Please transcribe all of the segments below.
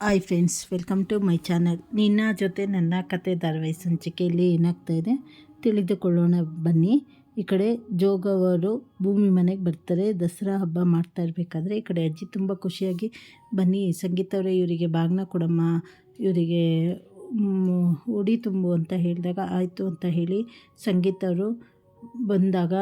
Hi friends welcome to my channel ನಿನ್ನ ಜೊತೆ ನನ್ನ ಕತೆ ಧಾರಾವಾಹಿ ಸಂಚಿಕೆಯಲ್ಲಿ ಏನಾಗ್ತಾ ಇದೆ ತಿಳಿದುಕೊಳ್ಳೋಣ ಬನ್ನಿ. ಈ ಕಡೆ ಜೋಗವರು ಭೂಮಿ ಮನೆಗೆ ಬರ್ತಾರೆ, ದಸರಾ ಹಬ್ಬ ಮಾಡ್ತಾ ಇರಬೇಕಾದ್ರೆ ಈ ಕಡೆ ಅಜ್ಜಿ ತುಂಬ ಖುಷಿಯಾಗಿ ಬನ್ನಿ. ಸಂಗೀತವರೇ ಇವರಿಗೆ ಬಾಗ್ನ ಕೊಡಮ್ಮ, ಇವರಿಗೆ ಉಡಿ ತುಂಬು ಅಂತ ಹೇಳಿದಾಗ ಆಯಿತು ಅಂತ ಹೇಳಿ ಸಂಗೀತವರು ಬಂದಾಗ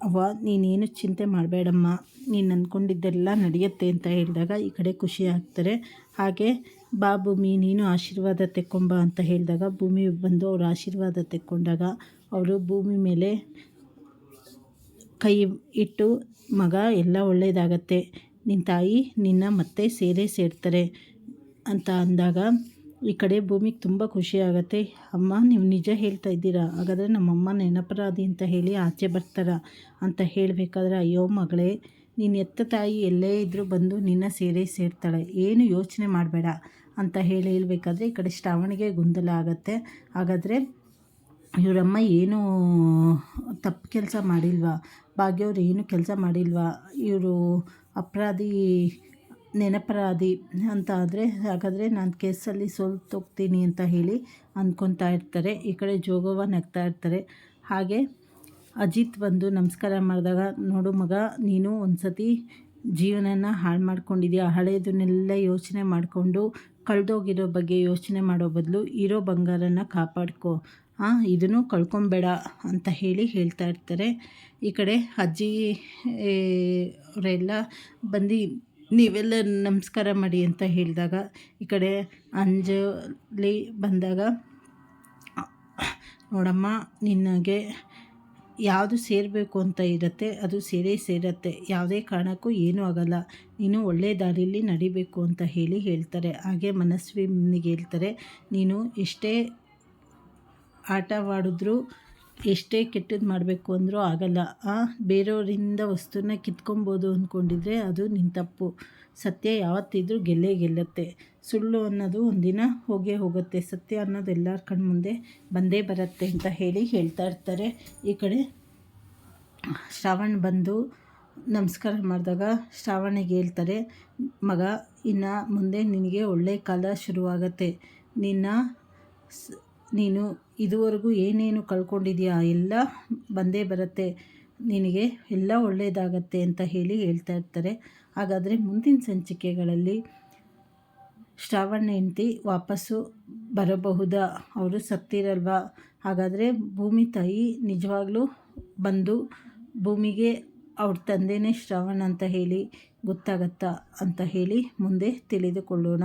ಅವ್ವ, ನೀನೇನು ಚಿಂತೆ ಮಾಡಬೇಡಮ್ಮ. ನೀನು ಅಂದ್ಕೊಂಡಿದ್ದೆಲ್ಲ ನಡೆಯುತ್ತೆ ಅಂತ ಹೇಳಿದಾಗ ಈ ಕಡೆ ಖುಷಿ ಆಗ್ತಾರೆ. ಹಾಗೆ ಬಾ ಭೂಮಿ, ನೀನು ಆಶೀರ್ವಾದ ತೆಕ್ಕೊಂಬ ಅಂತ ಹೇಳಿದಾಗ ಭೂಮಿ ಬಂದು ಅವರು ಆಶೀರ್ವಾದ ತೆಕ್ಕೊಂಡಾಗ ಅವರು ಭೂಮಿ ಮೇಲೆ ಕೈ ಇಟ್ಟು, ಮಗ, ಎಲ್ಲ ಒಳ್ಳೆಯದಾಗತ್ತೆ ನಿನ್ನ ತಾಯಿ ನಿನ್ನ ಮತ್ತೆ ಸೇರೇ ಸೇರ್ತಾರೆ ಅಂತ ಅಂದಾಗ ಈ ಕಡೆ ಭೂಮಿಗೆ ತುಂಬ ಖುಷಿ ಆಗುತ್ತೆ. ಅಮ್ಮ, ನೀವು ನಿಜ ಹೇಳ್ತಾ ಇದ್ದೀರಾ? ಹಾಗಾದರೆ ನಮ್ಮಮ್ಮ ನೆನಪರಾಧಿ ಅಂತ ಹೇಳಿ ಆಚೆ ಬರ್ತಾರ ಅಂತ ಹೇಳಬೇಕಾದ್ರೆ, ಅಯ್ಯೋ ಮಗಳೇ ನೀನು ಎತ್ತ ತಾಯಿ ಎಲ್ಲೇ ಇದ್ದರೂ ಬಂದು ನಿನ್ನ ಸೇರೆ ಸೇರ್ತಾಳೆ. ಏನು ಯೋಚನೆ ಮಾಡಬೇಡ ಅಂತ ಹೇಳಿ ಹೇಳಬೇಕಾದ್ರೆ ಈ ಕಡೆ ಶ್ರಾವಣಿಗೆ ಗೊಂದಲ ಆಗುತ್ತೆ. ಹಾಗಾದರೆ ಇವರಮ್ಮ ಏನು ತಪ್ಪು ಕೆಲಸ ಮಾಡಿಲ್ವಾ? ಭಾಗ್ಯವ್ರು ಏನು ಕೆಲಸ ಮಾಡಿಲ್ವಾ? ಇವರು ಅಪರಾಧಿ ನೆನಪರಾಧಿ ಅಂತ ಆದರೆ, ಹಾಗಾದರೆ ನಾನು ಕೇಸಲ್ಲಿ ಸೋಲ್ತೋಗ್ತೀನಿ ಅಂತ ಹೇಳಿ ಅಂದ್ಕೊತಾ ಇರ್ತಾರೆ. ಈ ಕಡೆ ಜೋಗವ್ವ ನಗ್ತಾ ಇರ್ತಾರೆ. ಹಾಗೆ ಅಜಿತ್ ಬಂದು ನಮಸ್ಕಾರ ಮಾಡಿದಾಗ, ನೋಡು ಮಗ, ನೀನು ಒಂದು ಸತಿ ಜೀವನನ ಹಾಳು ಮಾಡ್ಕೊಂಡಿದ್ಯಾ? ಹಳೆಯದನ್ನೆಲ್ಲ ಯೋಚನೆ ಮಾಡಿಕೊಂಡು ಕಳೆದೋಗಿರೋ ಬಗ್ಗೆ ಯೋಚನೆ ಮಾಡೋ ಬದಲು ಇರೋ ಬಂಗಾರನ ಕಾಪಾಡ್ಕೊ. ಹಾಂ ಇದನ್ನು ಕಳ್ಕೊಬೇಡ ಅಂತ ಹೇಳಿ ಹೇಳ್ತಾ ಇರ್ತಾರೆ. ಈ ಕಡೆ ಅಜ್ಜಿ ಅವರೆಲ್ಲ ಬಂದು ನೀವೆಲ್ಲ ನಮಸ್ಕಾರ ಮಾಡಿ ಅಂತ ಹೇಳಿದಾಗ ಈ ಕಡೆ ಅಂಜಲಿ ಬಂದಾಗ, ನೋಡಮ್ಮ, ನಿನಗೆ ಯಾವುದು ಸೇರಬೇಕು ಅಂತ ಇರುತ್ತೆ, ಅದು ಸೇರೇ ಸೇರತ್ತೆ, ಯಾವುದೇ ಕಾರಣಕ್ಕೂ ಏನೂ ಆಗಲ್ಲ, ನೀನು ಒಳ್ಳೆಯ ದಾರಿಯಲ್ಲಿ ನಡಿಬೇಕು ಅಂತ ಹೇಳಿ ಹೇಳ್ತಾರೆ. ಹಾಗೆ ಮನಸ್ವಿನಿಗೆ ಹೇಳ್ತಾರೆ, ನೀನು ಎಷ್ಟೇ ಆಟವಾಡಿದ್ರೂ ಎಷ್ಟೇ ಕೆಟ್ಟದ್ದು ಮಾಡಬೇಕು ಅಂದರೂ ಆಗಲ್ಲ. ಆ ಬೇರೆಯವರಿಂದ ವಸ್ತುನ ಕಿತ್ಕೊಬೋದು ಅಂದ್ಕೊಂಡಿದ್ರೆ ಅದು ನಿನ್ನ ತಪ್ಪು. ಸತ್ಯ ಯಾವತ್ತಿದ್ರೂ ಗೆಲ್ಲೇ ಗೆಲ್ಲುತ್ತೆ. ಸುಳ್ಳು ಅನ್ನೋದು ಒಂದಿನ ಹೋಗೇ ಹೋಗುತ್ತೆ. ಸತ್ಯ ಅನ್ನೋದು ಎಲ್ಲರ ಕಣ್ಮುಂದೆ ಬಂದೇ ಬರುತ್ತೆ ಅಂತ ಹೇಳಿ ಹೇಳ್ತಾ ಇರ್ತಾರೆ. ಈ ಕಡೆ ಶ್ರಾವಣ ಬಂದು ನಮಸ್ಕಾರ ಮಾಡಿದಾಗ ಶ್ರಾವಣಿಗೆ ಹೇಳ್ತಾರೆ, ಮಗ, ಇನ್ನು ಮುಂದೆ ನಿನಗೆ ಒಳ್ಳೆಯ ಕಾಲ ಶುರುವಾಗತ್ತೆ. ನಿನ್ನ ನೀನು ಇದುವರೆಗೂ ಏನೇನು ಕಳ್ಕೊಂಡಿದೆಯಾ? ಎಲ್ಲ ಬಂದೇ ಬರುತ್ತೆ. ನಿನಗೆ ಎಲ್ಲ ಒಳ್ಳೆಯದಾಗತ್ತೆ ಅಂತ ಹೇಳಿ ಹೇಳ್ತಾ ಇರ್ತಾರೆ. ಹಾಗಾದರೆ ಮುಂದಿನ ಸಂಚಿಕೆಗಳಲ್ಲಿ ಶ್ರಾವಣ ಹೆಂಡತಿ ವಾಪಸ್ಸು ಬರಬಹುದಾ? ಅವರು ಸತ್ತಿರಲ್ವಾ? ಹಾಗಾದರೆ ಭೂಮಿ ತಾಯಿ ನಿಜವಾಗ್ಲೂ ಬಂದು ಭೂಮಿಗೆ ಅವ್ರ ತಂದೆಯೇ ಶ್ರಾವಣ ಅಂತ ಹೇಳಿ ಗೊತ್ತಾಗತ್ತಾ ಅಂತ ಹೇಳಿ ಮುಂದೆ ತಿಳಿದುಕೊಳ್ಳೋಣ.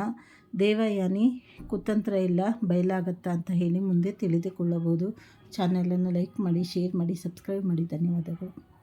ದೇವಯಾನಿ, ಕುತಂತ್ರ ಇಲ್ಲ, ಬಯಲಾಗತ್ತಾ ಅಂತ ಹೇಳಿ ಮುಂದೆ ತಿಳಿದುಕೊಳ್ಳಬಹುದು. ಚಾನಲನ್ನು ಲೈಕ್ ಮಾಡಿ, ಶೇರ್ ಮಾಡಿ, ಸಬ್ಸ್ಕ್ರೈಬ್ ಮಾಡಿ. ಧನ್ಯವಾದಗಳು.